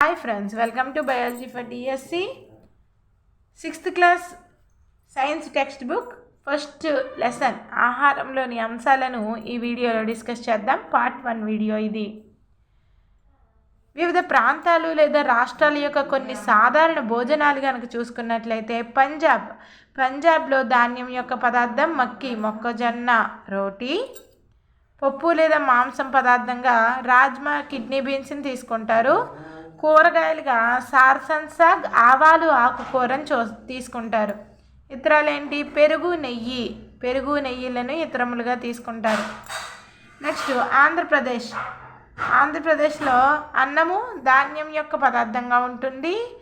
Hi friends welcome to biology for DSC sixth class science text book first lesson ఆహారంలోని అంశాలను ఈ వీడియోలో discuss చేద్దాం. Part one video ఇది. వివిధ ప్రాంతాలు లేదా రాష్ట్రాల యొక్క కొన్ని సాధారణ భోజనాలు కనుక చూసుకున్నట్లయితే పంజాబ్. పంజాబ్లో ధాన్యం యొక్క పదార్థం మక్కి మొక్కజొన్న రోటీ. పప్పు లేదా మాంసం పదార్థంగా రాజ్మా కిడ్నీ బీన్స్ని తీసుకుంటారు. కూరగాయలుగా సార్సన్ సాగ్ ఆవాలు ఆకుకూరని చూ తీసుకుంటారు. ఇతరాలేంటి? పెరుగు నెయ్యి పెరుగు నెయ్యిలను ఇతరములుగా తీసుకుంటారు. నెక్స్ట్ ఆంధ్రప్రదేశ్. ఆంధ్రప్రదేశ్లో అన్నము ధాన్యం యొక్క పదార్థంగా ఉంటుంది.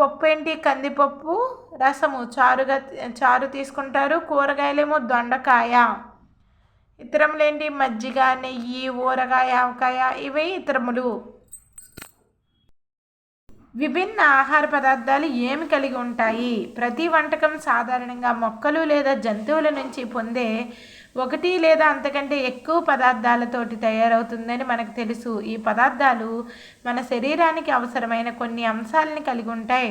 పప్పు ఏంటి కందిపప్పు రసము చారుగా చారు తీసుకుంటారు. కూరగాయలేమో దొండకాయ. ఇతరములేంటి? మజ్జిగ నెయ్యి ఊరగాయ ఆవకాయ ఇవి ఇతరములు. విభిన్న ఆహార పదార్థాలు ఏమి కలిగి ఉంటాయి? ప్రతి వంటకం సాధారణంగా మొక్కలు లేదా జంతువుల నుంచి పొందే ఒకటి లేదా అంతకంటే ఎక్కువ పదార్థాలతోటి తయారవుతుందని మనకు తెలుసు. ఈ పదార్థాలు మన శరీరానికి అవసరమైన కొన్ని అంశాలని కలిగి ఉంటాయి.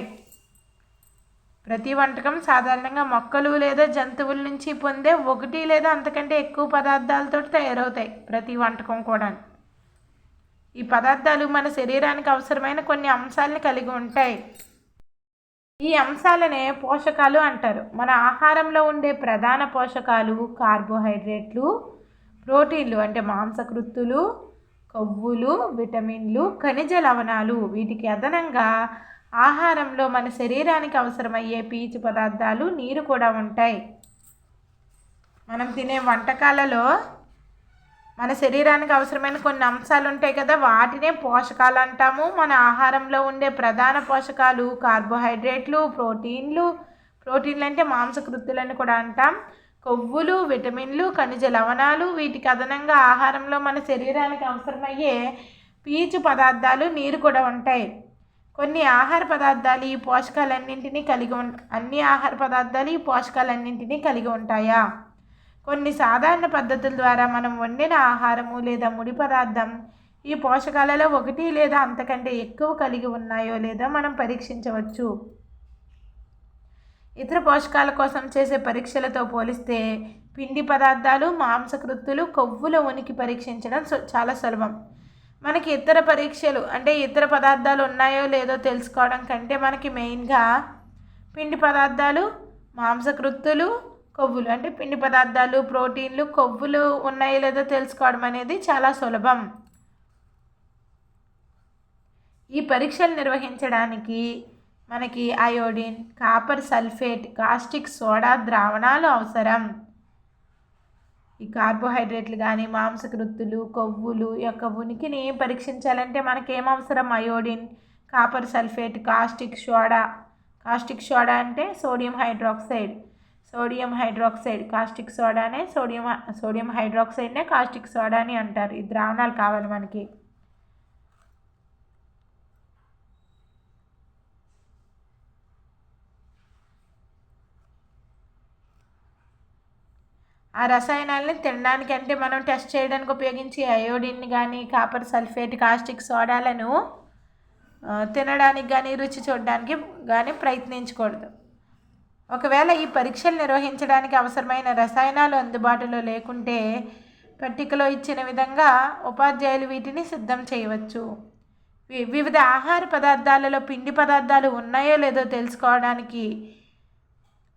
ప్రతి వంటకం సాధారణంగా మొక్కలు లేదా జంతువుల నుంచి పొందే ఒకటి లేదా అంతకంటే ఎక్కువ పదార్థాలతో తయారవుతాయి. ప్రతి వంటకం కూడా ఈ పదార్థాలు మన శరీరానికి అవసరమైన కొన్ని అంశాలను కలిగి ఉంటాయి. ఈ అంశాలనే పోషకాలు అంటారు. మన ఆహారంలో ఉండే ప్రధాన పోషకాలు కార్బోహైడ్రేట్లు ప్రోటీన్లు అంటే మాంసకృత్తులు కొవ్వులు విటమిన్లు ఖనిజ లవణాలు. వీటికి అదనంగా ఆహారంలో మన శరీరానికి అవసరమయ్యే పీచు పదార్థాలు నీరు కూడా ఉంటాయి. మనం తినే వంటకాలలో మన శరీరానికి అవసరమైన కొన్ని అంశాలు ఉంటాయి కదా వాటినే పోషకాలు అంటాము. మన ఆహారంలో ఉండే ప్రధాన పోషకాలు కార్బోహైడ్రేట్లు ప్రోటీన్లు. ప్రోటీన్లు అంటే మాంసకృత్తులని కూడా అంటాం. కొవ్వులు విటమిన్లు ఖనిజ లవణాలు వీటికి అదనంగా ఆహారంలో మన శరీరానికి అవసరమయ్యే పీచు పదార్థాలు నీరు కూడా ఉంటాయి. కొన్ని ఆహార పదార్థాలు ఈ పోషకాలన్నింటినీ కలిగి ఉం అన్ని ఆహార పదార్థాలు ఈ పోషకాలన్నింటినీ కలిగి ఉంటాయా? కొన్ని సాధారణ పద్ధతుల ద్వారా మనం వండిన ఆహారము లేదా ముడి పదార్థం ఈ పోషకాలలో ఒకటి లేదా అంతకంటే ఎక్కువ కలిగి ఉన్నాయో లేదో మనం పరీక్షించవచ్చు. ఇతర పోషకాల కోసం చేసే పరీక్షలతో పోలిస్తే పిండి పదార్థాలు మాంసకృత్తులు కొవ్వుల ఉనికి పరీక్షించడం చాలా సులభం. మనకి ఇతర పరీక్షలు అంటే ఇతర పదార్థాలు ఉన్నాయో లేదో తెలుసుకోవడం కంటే మనకి మెయిన్గా పిండి పదార్థాలు మాంసకృత్తులు కొవ్వులు అంటే పిండి పదార్థాలు ప్రోటీన్లు కొవ్వులు ఉన్నాయో లేదో తెలుసుకోవడం అనేది చాలా సులభం. ఈ పరీక్షలు నిర్వహించడానికి మనకి iodine copper sulphate caustic soda ద్రావణాలు అవసరం. ఈ కార్బోహైడ్రేట్లు కానీ మాంసకృత్తులు కొవ్వులు యొక్క ఉనికిని పరీక్షించాలంటే మనకేం అవసరం? Iodine copper sulphate caustic soda. Caustic soda అంటే sodium hydroxide. Sodium hydroxide caustic సోడానే sodium sodium హైడ్రాక్సైడ్నే కాస్టిక్ సోడా అని అంటారు. ఈ ద్రావణాలు కావాలి మనకి. ఆ రసాయనాలని తినడానికి అంటే మనం టెస్ట్ చేయడానికి ఉపయోగించే అయోడిన్ కానీ కాపర్ సల్ఫేట్ కాస్టిక్ సోడాలను తినడానికి కానీ రుచి చూడడానికి కానీ ప్రయత్నించకూడదు. ఒకవేళ ఈ పరీక్షలు నిర్వహించడానికి అవసరమైన రసాయనాలు అందుబాటులో లేకుంటే పట్టికలో ఇచ్చిన విధంగా ఉపాధ్యాయులు వీటిని సిద్ధం చేయవచ్చు. వివిధ ఆహార పదార్థాలలో పిండి పదార్థాలు ఉన్నాయో లేదో తెలుసుకోవడానికి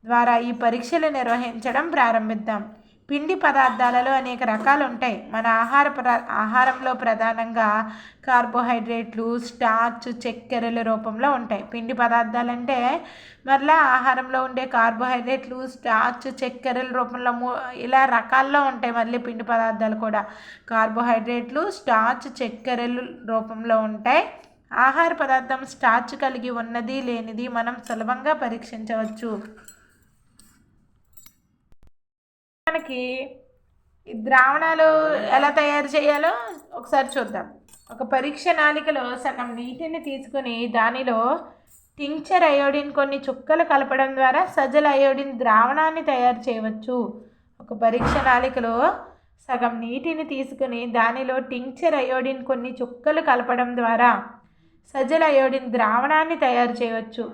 ద్వారా ఈ పరీక్షలు నిర్వహించడం ప్రారంభిద్దాం. పిండి పదార్థాలలో అనేక రకాలు ఉంటాయి మన ఆహార ఆహారంలో ప్రధానంగా కార్బోహైడ్రేట్లు స్టార్చ్ చక్కెరల రూపంలో ఉంటాయి. పిండి పదార్థాలంటే మరలా ఆహారంలో ఉండే కార్బోహైడ్రేట్లు స్టార్చ్ చక్కెరల రూపంలో మూ- ఇలా రకాల్లో ఉంటాయి మళ్ళీ పిండి పదార్థాలు కూడా. కార్బోహైడ్రేట్లు స్టార్చ్ చక్కెరలు రూపంలో ఉంటాయి. ఆహార పదార్థం స్టార్చ్ కలిగి ఉన్నది లేనిది మనం సులభంగా పరీక్షించవచ్చు. మనకి ఈ ద్రావణాలు ఎలా తయారు చేయాలో ఒకసారి చూద్దాం. ఒక పరీక్ష నాళికలో సగం నీటిని తీసుకుని దానిలో టింక్చర్ అయోడిన్ కొన్ని చుక్కలు కలపడం ద్వారా సజల అయోడిన్ ద్రావణాన్ని తయారు చేయవచ్చు. ఒక పరీక్ష నాళికలో సగం నీటిని తీసుకుని దానిలో టింక్చర్ అయోడిన్ కొన్ని చుక్కలు కలపడం ద్వారా సజ్జల అయోడిన్ ద్రావణాన్ని తయారు చేయవచ్చు.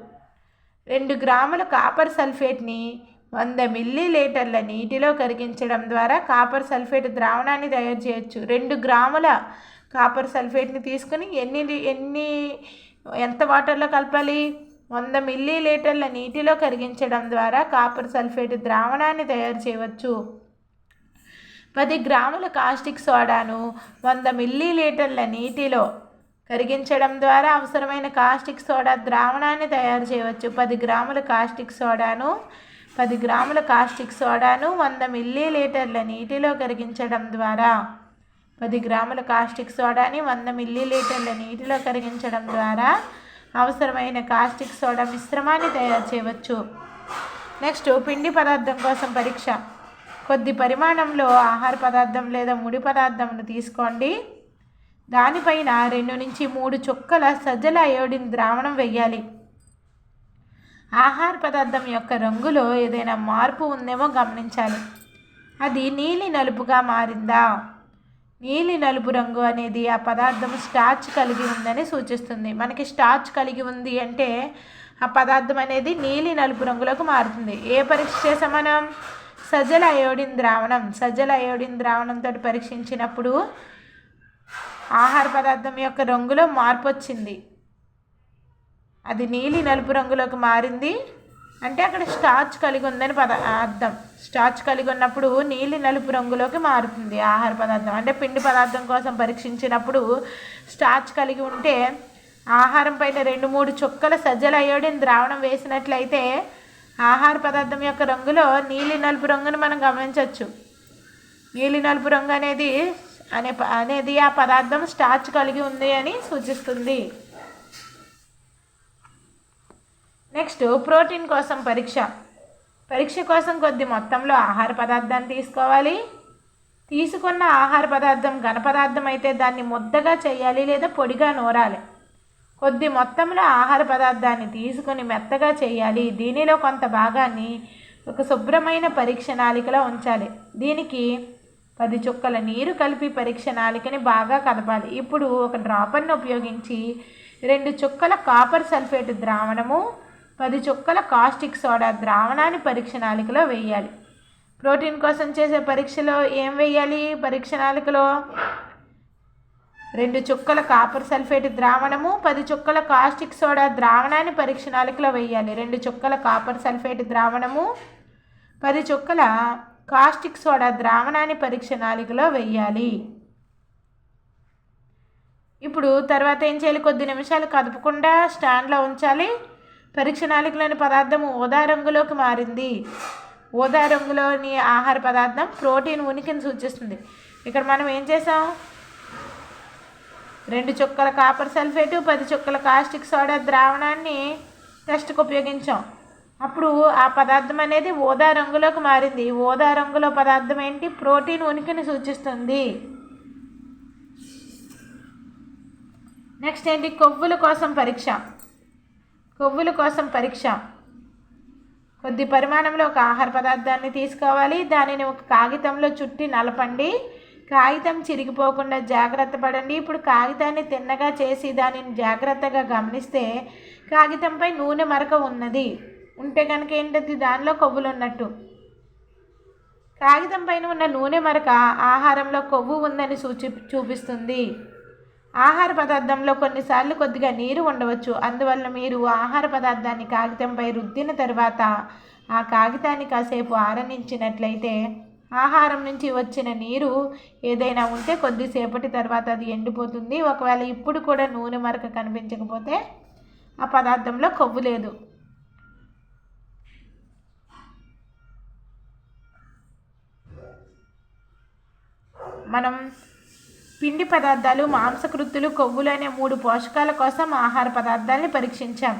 రెండు గ్రాముల కాపర్ సల్ఫేట్ని వంద మిల్లీ లీటర్ల నీటిలో కరిగించడం ద్వారా కాపర్ సల్ఫేట్ ద్రావణాన్ని తయారు చేయొచ్చు. రెండు గ్రాముల కాపర్ సల్ఫేట్ని తీసుకుని ఎన్ని ఎన్ని ఎంత వాటర్లో కలపాలి? వంద మిల్లీ లీటర్ల నీటిలో కరిగించడం ద్వారా కాపర్ సల్ఫేట్ ద్రావణాన్ని తయారు చేయవచ్చు. పది గ్రాముల కాస్టిక్ సోడాను వంద మిల్లీ లీటర్ల నీటిలో కరిగించడం ద్వారా అవసరమైన కాస్టిక్ సోడా ద్రావణాన్ని తయారు చేయవచ్చు. పది గ్రాముల కాస్టిక్ సోడాను పది గ్రాముల కాస్టిక్ సోడాను వంద మిల్లీ లీటర్ల నీటిలో కరిగించడం ద్వారా. పది గ్రాముల కాస్టిక్ సోడాని వంద మిల్లీ లీటర్ల నీటిలో కరిగించడం ద్వారా అవసరమైన కాస్టిక్ సోడా మిశ్రమాన్ని తయారు చేయవచ్చు. నెక్స్ట్ పిండి పదార్థం కోసం పరీక్ష. కొద్ది పరిమాణంలో ఆహార పదార్థం లేదా ముడి పదార్థంను తీసుకోండి. దానిపైన రెండు నుంచి మూడు చుక్కల సజ్జల అయోడిన్ ద్రావణం వెయ్యాలి. ఆహార పదార్థం యొక్క రంగులో ఏదైనా మార్పు ఉందేమో గమనించాలి. అది నీలి నలుపుగా మారిందా? నీలి నలుపు రంగు అనేది ఆ పదార్థం స్టార్చ్ కలిగి ఉందని సూచిస్తుంది. మనకి స్టార్చ్ కలిగి ఉంది అంటే ఆ పదార్థం అనేది నీలి నలుపు రంగులోకి మారుతుంది. ఏ పరీక్ష చేసాం మనం? సజ్జల అయోడిన్ ద్రావణం. సజ్జల అయోడిన్ ద్రావణంతో పరీక్షించినప్పుడు ఆహార పదార్థం యొక్క రంగులో మార్పు వచ్చింది. అది నీలి నలుపు రంగులోకి మారింది. అంటే అక్కడ స్టార్చ్ కలిగి ఉందని పద అర్థం. స్టార్చ్ కలిగి ఉన్నప్పుడు నీలి నలుపు రంగులోకి మారుతుంది ఆహార పదార్థం. అంటే పిండి పదార్థం కోసం పరీక్షించినప్పుడు స్టార్చ్ కలిగి ఉంటే ఆహారం పైన రెండు మూడు చుక్కల సజ్జల అయోడిన్ ద్రావణం వేసినట్లయితే ఆహార పదార్థం యొక్క రంగులో నీలి నలుపు రంగును మనం గమనించవచ్చు. నీలి నలుపు రంగు అనేది అనే అనేది ఆ పదార్థం స్టార్చ్ కలిగి ఉంది అని సూచిస్తుంది. నెక్స్ట్ ప్రోటీన్ కోసం పరీక్ష. పరీక్ష కోసం కొద్ది మొత్తంలో ఆహార పదార్థాన్ని తీసుకోవాలి. తీసుకున్న ఆహార పదార్థం ఘన పదార్థం అయితే దాన్ని ముద్దగా చేయాలి లేదా పొడిగా నూరాలి. కొద్ది మొత్తంలో ఆహార పదార్థాన్ని తీసుకుని మెత్తగా చేయాలి. దీనిలో కొంత భాగాన్ని ఒక శుభ్రమైన పరీక్ష నాలికలో ఉంచాలి. దీనికి పది చుక్కల నీరు కలిపి పరీక్ష నాలికని బాగా కదపాలి. ఇప్పుడు ఒక డ్రాపర్ని ఉపయోగించి రెండు చుక్కల కాపర్ సల్ఫేట్ ద్రావణము పది చుక్కల కాస్టిక్ సోడా ద్రావణాన్ని పరీక్ష నాలికలో వేయాలి. ప్రోటీన్ కోసం చేసే పరీక్షలో ఏం వేయాలి పరీక్ష నాలికలో? రెండు చుక్కల కాపర్ సల్ఫేట్ ద్రావణము పది చుక్కల కాస్టిక్ సోడా ద్రావణాన్ని పరీక్ష నాలికలో వేయాలి. రెండు చుక్కల కాపర్ సల్ఫేట్ ద్రావణము పది చుక్కల కాస్టిక్ సోడా ద్రావణాన్ని పరీక్ష నాలికలో వేయాలి. ఇప్పుడు తర్వాత ఏం చేయాలి? కొద్ది నిమిషాలు కదపకుండా స్టాండ్లో ఉంచాలి. పరీక్ష నాలుగులోని పదార్థం ఊదా రంగులోకి మారింది. ఊదా రంగులోని ఆహార పదార్థం ప్రోటీన్ ఉనికిని సూచిస్తుంది. ఇక్కడ మనం ఏం చేసాం రెండు చుక్కల కాపర్ సల్ఫేటు పది చుక్కల కాస్టిక్ సోడా ద్రావణాన్ని టెస్ట్కి ఉపయోగించాం. అప్పుడు ఆ పదార్థం అనేది ఓదా రంగులోకి మారింది. ఓదా రంగులో పదార్థం ఏంటి? ప్రోటీన్ ఉనికిని సూచిస్తుంది. నెక్స్ట్ ఏంటి? కొవ్వుల కోసం పరీక్ష. కొవ్వుల కోసం పరీక్ష. కొద్ది పరిమాణంలో ఒక ఆహార పదార్థాన్ని తీసుకోవాలి. దానిని ఒక కాగితంలో చుట్టి నలపండి. కాగితం చిరిగిపోకుండా జాగ్రత్త పడండి. ఇప్పుడు కాగితాన్ని తిన్నగా చేసి దానిని జాగ్రత్తగా గమనిస్తే కాగితంపై నూనె మరక ఉన్నది. ఉంటే కనుక ఏంటది? దానిలో కొవ్వులు ఉన్నట్టు. కాగితం పైన ఉన్న నూనె మరక ఆహారంలో కొవ్వు ఉందని సూచి చూపిస్తుంది. ఆహార పదార్థంలో కొన్నిసార్లు కొద్దిగా నీరు ఉండవచ్చు. అందువల్ల మీరు ఆహార పదార్థాన్ని కాగితంపై రుద్దిన తర్వాత ఆ కాగితాన్ని కాసేపు ఆరనించినట్లయితే ఆహారం నుంచి వచ్చిన నీరు ఏదైనా ఉంటే కొద్దిసేపటి తర్వాత అది ఎండిపోతుంది. ఒకవేళ ఇప్పుడు కూడా నూనె మరక కనిపించకపోతే ఆ పదార్థంలో కొవ్వు లేదు. మనం పిండి పదార్థాలు మాంసకృత్తులు కొవ్వులు అనే మూడు పోషకాల కోసం ఆహార పదార్థాలని పరీక్షించాం.